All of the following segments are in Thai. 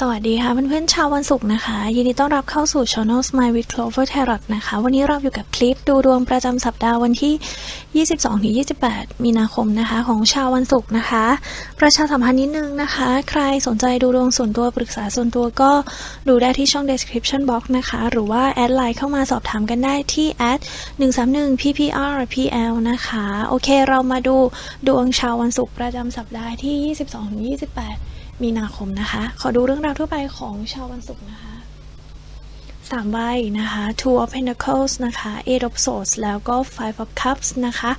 สวัสดีค่ะเพื่อนๆชาววันศุกร์นะคะ ยินดีต้อนรับเข้าสู่ Channel Smile with Clover Tarot นะคะ วันนี้เราอยู่กับคลิปดูดวงประจำสัปดาห์วันที่ 22-28 มีนาคมนะคะ ของชาววันศุกร์นะคะ ประชาสัมพันธ์นิดนึงนะคะ ใครสนใจดูดวงส่วนตัวปรึกษาส่วนตัวก็ดูได้ที่ช่อง description box นะคะ หรือว่าแอดไลน์เข้ามาสอบถามกันได้ที่แอด131 pprpl นะคะ โอเคเรามาดูดวงชาววันศุกร์ประจำสัปดาห์ที่ 22-28 มีนาคมนะคะ ขอดูเรื่องราวทั่วไปของชาววันศุกร์นะคะสามใบนะคะ Two of Pentacles นะคะ Eight of Swords แล้วก็ Five of Cups นะคะ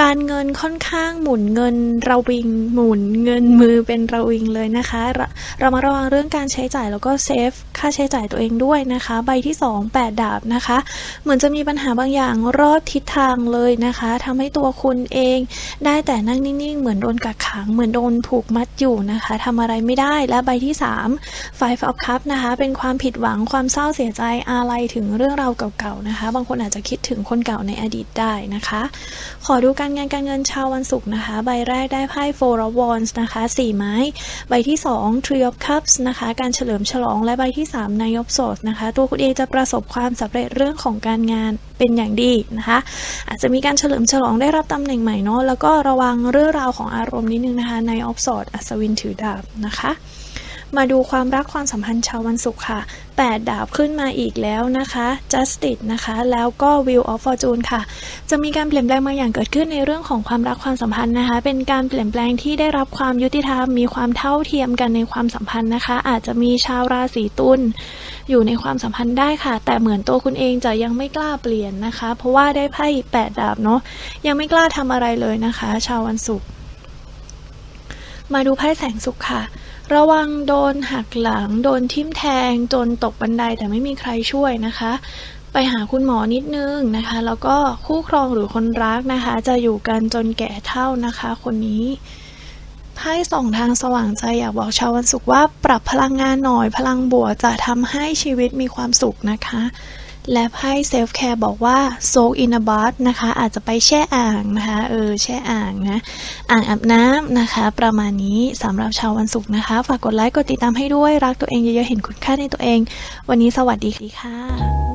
การเงินค่อนข้างหมุนเงินระวิงหมุนเงินมือเป็นระวิงเลยนะคะเราเรามาระวังเรื่องการใช้จ่ายแล้วก็เซฟค่าใช้จ่ายตัวเองด้วยนะคะ ใบที่ 2 8 ดาบนะคะ เหมือนจะมีปัญหาบางอย่างรอดทิศทางเลยนะคะทำให้ตัวคุณเองได้แต่นั่งนิ่งๆ เหมือนโดนกักขังเหมือนโดนผูกมัดอยู่นะคะทำอะไรไม่ได้และใบที่3 Five of Cups นะคะ เป็นความผิดหวังความเศร้าเสียใจอาลัยถึงเรื่องราวเก่าๆนะคะ บางคนอาจจะคิดถึงคนเก่าในอดีตได้นะคะ ขอดูการงานการเงินชาววันศุกร์นะคะ ใบแรกได้ไพ่ Four of Wands นะคะ4ไม้ ใบที่2 tree of Cups นะคะ การเฉลิมฉลองและใบที่3 Nine of Swords นะคะ ตัวคุณเองจะประสบความสำเร็จเรื่องของการงานเป็นอย่างดีนะคะ อาจจะมีการเฉลิมฉลองได้รับตำแหน่งใหม่เนาะแล้วก็ระวังเรื่องราวของอารมณ์นิดนึงนะคะ Nine of Swords อัศวินถือดาบนะคะ มาดูความรักความสัมพันธ์ชาววันศุกร์ค่ะ 8 ดาบขึ้นมาอีกแล้วนะคะ Justice นะคะ แล้วก็ Wheel of Fortune ค่ะ จะมีการเปลี่ยนแปลงบางอย่างเกิดขึ้นในเรื่องของความรักความสัมพันธ์นะคะ เป็นการเปลี่ยนแปลงที่ได้รับความยุติธรรม มีความเท่าเทียมกันในความสัมพันธ์นะคะ อาจจะมีชาวราศีตุลอยู่ในความสัมพันธ์ได้ค่ะ แต่เหมือนตัวคุณเองจะยังไม่กล้าเปลี่ยนนะคะ เพราะว่าได้ไพ่8ดาบเนาะ ยังไม่กล้าทำอะไรเลยนะคะ ชาววันศุกร์ มาดูไพ่แสงสุขค่ะ ระวังโดนหักหลัง โดนทิ่มแทง จนตกบันไดแต่ไม่มีใครช่วยนะคะ ไปหาคุณหมอนิดนึงนะคะ แล้วก็คู่ครองหรือคนรักนะคะ จะอยู่กันจนแก่เท่านะคะ คนนี้ไพ่สองทางสว่างใจอยากบอกชาววันศุกร์ว่าปรับพลังงานหน่อยพลังบวกจะทำให้ชีวิตมีความสุขนะคะ และไพ่เซฟแคร์บอกว่า soak in a bath นะคะ อาจจะไปแช่อ่างนะคะ เออ แช่อ่างนะ อ่างอาบน้ำนะคะ ประมาณนี้สำหรับชาววันศุกร์นะคะ ฝากกดไลค์ กดติดตามให้ด้วย รักตัวเองเยอะๆ เห็นคุณค่าในตัวเอง วันนี้สวัสดีค่ะ